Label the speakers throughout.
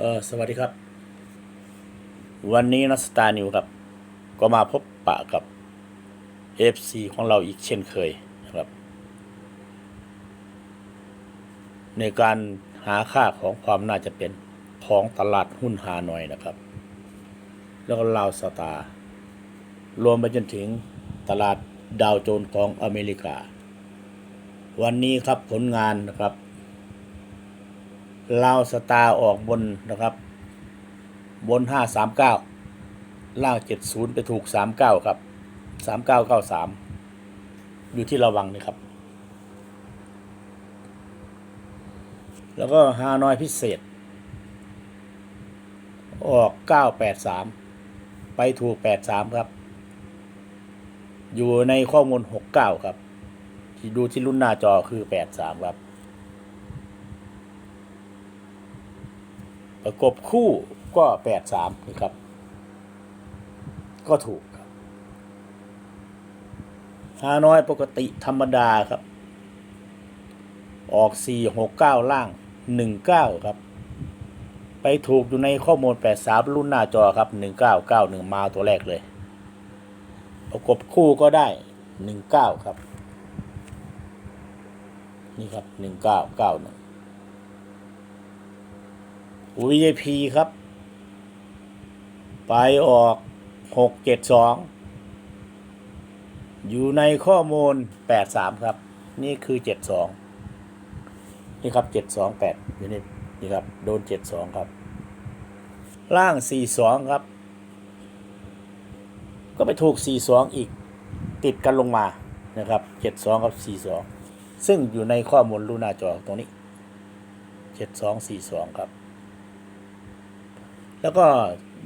Speaker 1: เออสวัสดีครับ วันนี้นัสตาร์นิวครับ ก็มาพบปะกับ FC ของเราอีกเช่นเคยนะครับ ในการหาค่าของความน่าจะเป็นของตลาดหุ้นฮานอยนะครับ แล้วก็ลาวสตาร์รวมไปจนถึงตลาดดาวโจนส์ของอเมริกา วันนี้ครับผลงานนะครับ ลาวสตาร์ออกบนนะครับ บนห้าสามเก้าล่างเจ็ดศูนย์ไปถูกสามเก้าครับสามเก้าเก้าสามอยู่ที่ระวังนี่ครับ แล้วก็ฮานอยพิเศษ ออกเก้าแปดสามไปถูกแปดสามครับ อยู่ในข้อมูลหกเก้าครับ ที่ดูที่รุ่นหน้าจอคือแปดสามครับ ประกบคู่ก็แปดสามนะครับ ก็ถูกครับฮานอยปกติธรรมดาครับ ออกสี่หกเก้าล่างหนึ่งเก้าครับ ไปถูกอยู่ในข้อมูลแปดสามรุ่นหน้าจอครับหนึ่งเก้าเก้าหนึ่งมาตัวแรกเลย ประกบคู่ก็ได้หนึ่งเก้าครับ นี่ครับหนึ่งเก้าเก้าหนึ่ง VIP ครับ ไปออกหกเจ็ดสองอยู่ในข้อมูลแปดสามครับ นี่คือเจ็ดสองนี่ครับเจ็ดสองแปดอยู่นี่นี่ครับ โดนเจ็ดสองครับ ล่างสี่สองครับ ก็ไปถูกสี่สองอีกติดกันลงมานะครับเจ็ดสองกับสี่สองซึ่งอยู่ในข้อมูลรูหน้าจอตรงนี้เจ็ดสองสี่สองครับ แล้วก็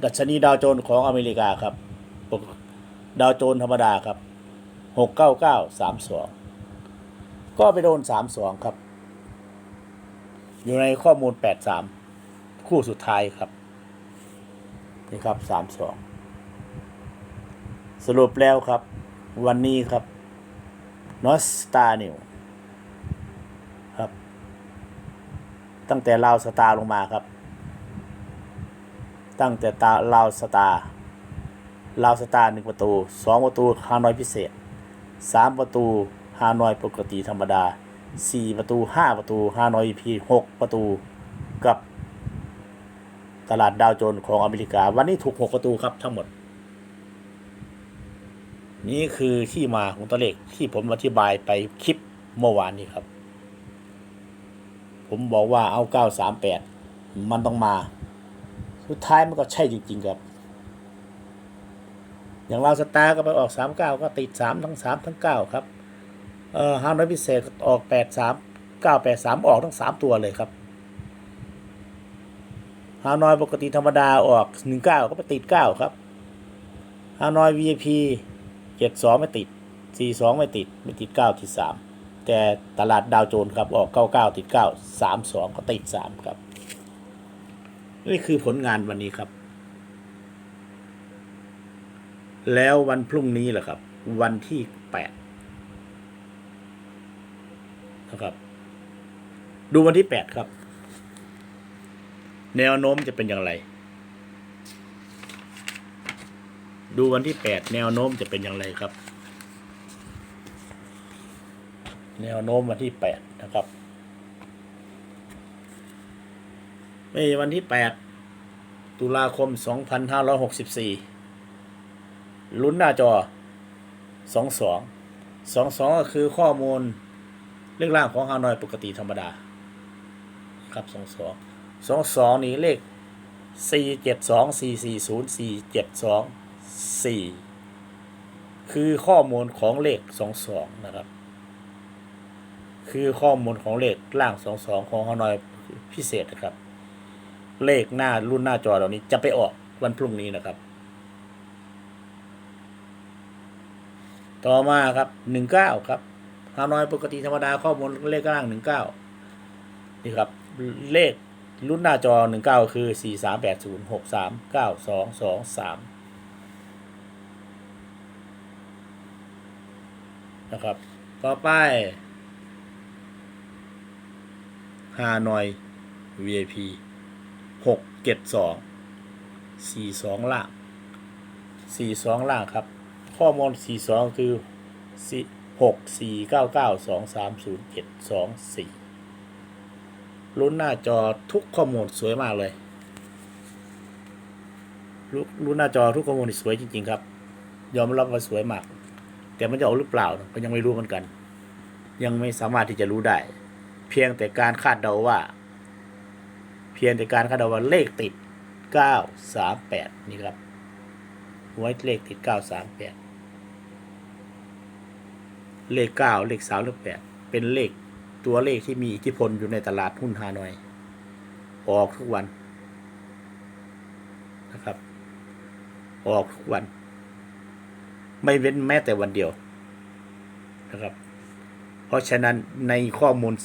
Speaker 1: ดัชนีดาวโจนส์ของอเมริกาครับดาวโจนส์ธรรมดาครับหกเก้าเก้าสามสองก็ไปโดนสามสองครับ อยู่ในข้อมูลแปดสามคู่สุดท้ายครับ นี่ครับสามสองสรุปแล้วครับ วันนี้ครับนอสตาร์นิวครับ ตั้งแต่ลาวสตาร์ลงมาครับ ตั้งแต่ตาลาวสตาลาวสตาหนึ่งประตูสองประตูฮานอยพิเศษสามประตูฮานอยปกติธรรมดาสี่ประตูห้าประตูฮานอยพีหกประตูกับตลาดดาวโจนส์ของอเมริกา วันนี้ถูกหกประตูครับทั้งหมด นี่คือที่มาของตัวเลขที่ผมอธิบายไปคลิปเมื่อวานนี้ครับ ผมบอกว่าเอาเก้าสามแปดมันต้องมา สุดท้ายมันก็ใช่จริง ๆ ครับ อย่างเราสตาร์ก็ไปออกสามเก้าก็ติดสามทั้งสามทั้งเก้าครับเอ่อฮานอยพิเศษก็ออกแปดสามเก้าแปดสามออกทั้งสามตัวเลยครับฮานอยปกติธรรมดาออกหนึ่งเก้าก็ไปติดเก้าครับฮานอย VIP เจ็ดสองไม่ติดสี่สองไม่ติด ไม่ติดเก้าติดสามแต่ตลาดดาวโจนส์ครับออกเก้าเก้าติดเก้าสามสองก็ติดสามครับ นี่คือผลงานวันนี้ครับ แล้ววันพรุ่งนี้แหละครับ วันที่แปดนะครับ ดูวันที่แปดครับ แนวโน้มจะเป็นอย่างไร ดูวันที่แปดแนวโน้มจะเป็นอย่างไรครับ แนวโน้มวันที่แปดนะครับ ม่วันที่ 8 ตุลาคม 2564 ลุ้นหน้าจอ 22 22 ก็คือข้อมูลเลขล่างของฮานอยปกติธรรมดา ครับ 22 22 นี่เลข 472 440 472 4คือข้อมูลของเลข 22 นะครับ คือข้อมูลของเลขล่าง 22 ของฮานอยพิเศษนะครับ เลขหน้ารุ่นหน้าจอเหล่านี้จะไปออกวันพรุ่งนี้นะครับ ต่อมาครับหนึ่งเก้าครับฮานอยปกติธรรมดาข้อมูลเลขล่างหนึ่งเก้านี่ครับเลขรุ่นหน้าจอหนึ่งเก้าคือสี่สามแปดศูนย์หกสามเก้าสองสองสามนะครับ ต่อไปฮานอย VIP หกเจ็ดสองสี่สองล่างสี่สองล่างครับ ข้อมูลสี่สองคือสี่หกสี่เก้าเก้าสองสามศูนย์เจ็ดสองสี่ลุ้นหน้าจอทุกข้อมูลสวยมากเลยรุลุ้นหน้าจอทุกข้อมูลสวยจริง ๆ ครับ ยอมรับว่าสวยมาก แต่มันจะออกหรือเปล่าก็ยังไม่รู้เหมือนกัน ยังไม่สามารถที่จะรู้ได้ เพียงแต่การคาดเดาว่า พียงแต่การคาดเดาว่าเลขติด 938 นี่ครับหวยเลขติด 938 เลข 9 เลข3เลข8เป็นเลขตัวเลขที่มีอิทธิพลอยู่ในตลาดหุ้นฮานอย ออกทุกวันนะครับ ออกทุกวัน ไม่เว้นแม้แต่วันเดียวนะครับ เพราะฉะนั้นในข้อมูล 22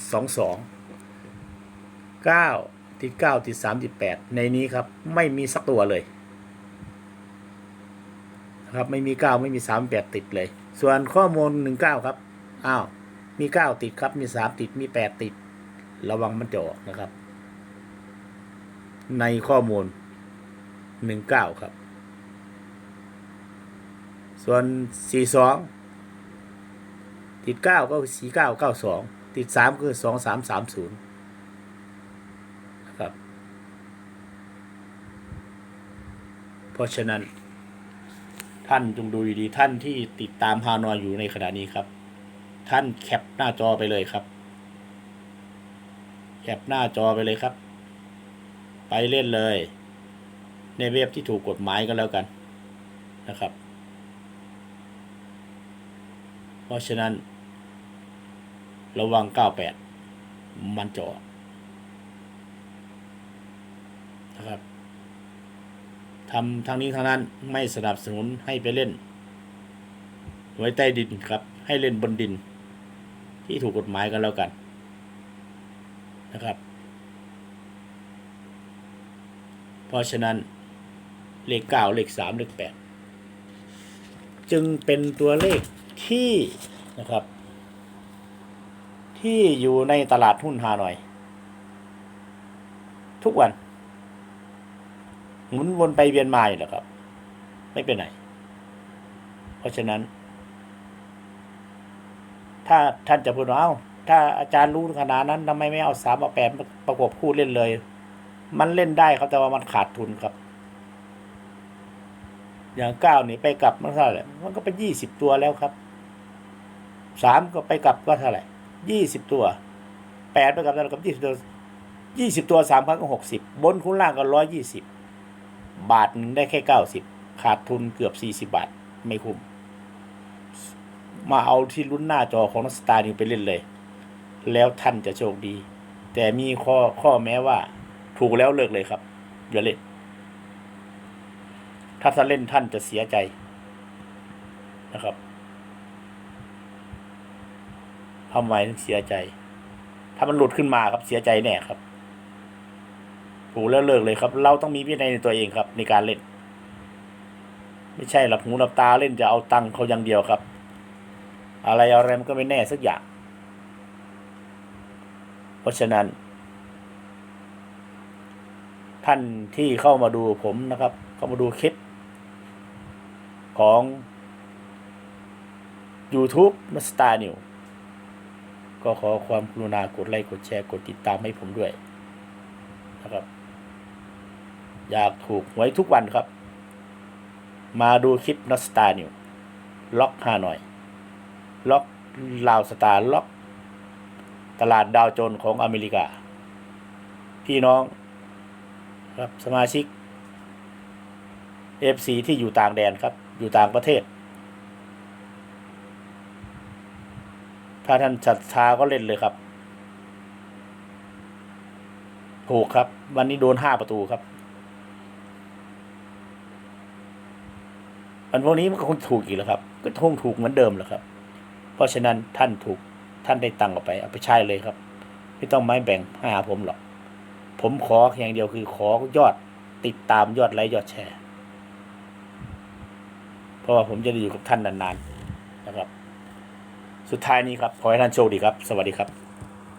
Speaker 1: 9 ติดเก้าติดสามติดแปดในนี้ครับไม่มีสักตัวเลยครับไม่มีเก้าไม่มีสามแปดติดเลย ส่วนข้อมูลหนึ่งเก้าครับอ้าวมีเก้าติดครับมีสามติดมีแปดติด ระวังมันจะออกนะครับ ในข้อมูลหนึ่งเก้าครับ ส่วนสี่สองติดเก้าก็สี่เก้าเก้าสองติดสามคือสองสามสามศูนย์ เพราะฉะนั้น ท่านจงดูดีๆท่านที่ติดตามฮานอยอยู่ในขณะนี้ครับ ท่านแคปหน้าจอไปเลยครับ แคปหน้าจอไปเลยครับ ไปเล่นเลย ในเว็บที่ถูกกฎหมายก็แล้วกันนะครับ เพราะฉะนั้น ระวัง 98 มันจะอนะครับ ทำทางนี้ทางนั้นไม่สนับสนุนให้ไปเล่นไว้ใต้ดินครับ ให้เล่นบนดิน ที่ถูกกฎหมายกันแล้วกันนะครับ เพราะฉะนั้นเลขเก้าเลขสามเลขแปดจึงเป็นตัวเลขที่นะครับ ที่อยู่ในตลาดหุ้นฮานอย ทุกวัน หมุนวนไปเวียนมาอยู่แหละครับ ไม่เป็นไหนเพราะฉะนั้น ถ้าท่านจะพูดว่าเอ้าถ้าอาจารย์รู้ขนาดนั้นทำไมไม่เอาสามเอาแปดประกบคู่เล่นเลย มันเล่นได้ครับแต่ว่ามันขาดทุนครับ อย่างเก้านี่ไปกลับมันเท่าไหร่มันก็เป็นยี่สิบตัวแล้วครับสามก็ไปกลับก็เท่าไหร่ยี่สิบตัวแปดไปกลับเท่ากับยี่สิบตัวยี่สิบตัวสามพันก็หกสิบบนคุณล่างก็ร้อยยี่สิบ บาทหนึ่งได้แค่เก้าสิบขาดทุนเกือบสี่สิบาท ไม่คุ้ม มาเอาที่รุ่นหน้าจอของนักสตาร์นิวไปเล่นเลย แล้วท่านจะโชคดี แต่มีข้อข้อแม้ว่าถูกแล้วเลิกเลยครับ อย่าเล่น ถ้าท่านเล่นท่านจะเสียใจนะครับทำไมถึงเสียใจ ถ้ามันหลุดขึ้นมาครับเสียใจแน่ครับ ถูแล้วเลิกเลยครับ เราต้องมีวินัยในตัวเองครับ ในการเล่น ไม่ใช่หลับหูหลับตาเล่นจะเอาตังค์เขาอย่างเดียวครับ อะไรอะไรมันก็ไม่แน่สักอย่าง เพราะฉะนั้น ท่านที่เข้ามาดูผมนะครับ เข้ามาดูคลิป ของ YouTube นัสตาร์นิวก็ขอความกรุณากดไลค์กดแชร์กดติดตามให้ผมด้วยนะครับ อยากถูกหวยทุกวันครับ มาดูคลิปนัสตานิวล็อกห้าหน่อย ล็อกลาวสตาร์ล็อก ตลาดดาวโจนส์ของอเมริกา พี่น้องครับสมาชิก FC ที่อยู่ต่างแดนครับ อยู่ต่างประเทศ ถ้าท่านศรัทธาก็เล่นเลยครับถูกครับ วันนี้โดนห้าประตูครับ นพวกนี้มันก็คงถูกอีกแล้วครับ ก็คงถูกเหมือนเดิมแหละครับ เพราะฉะนั้นท่านถูกท่านได้ตังค์ออกไปเอาไปใช้เลยครับ ไม่ต้องไม้แบ่งให้หาผมหรอก ผมขออย่างเดียวคือขอยอดติดตามยอดไลค์ยอดแชร์ เพราะว่าผมจะได้อยู่กับท่านนานๆนะครับ สุดท้ายนี้ครับ ขอให้ท่านโชคดีครับ สวัสดีครับ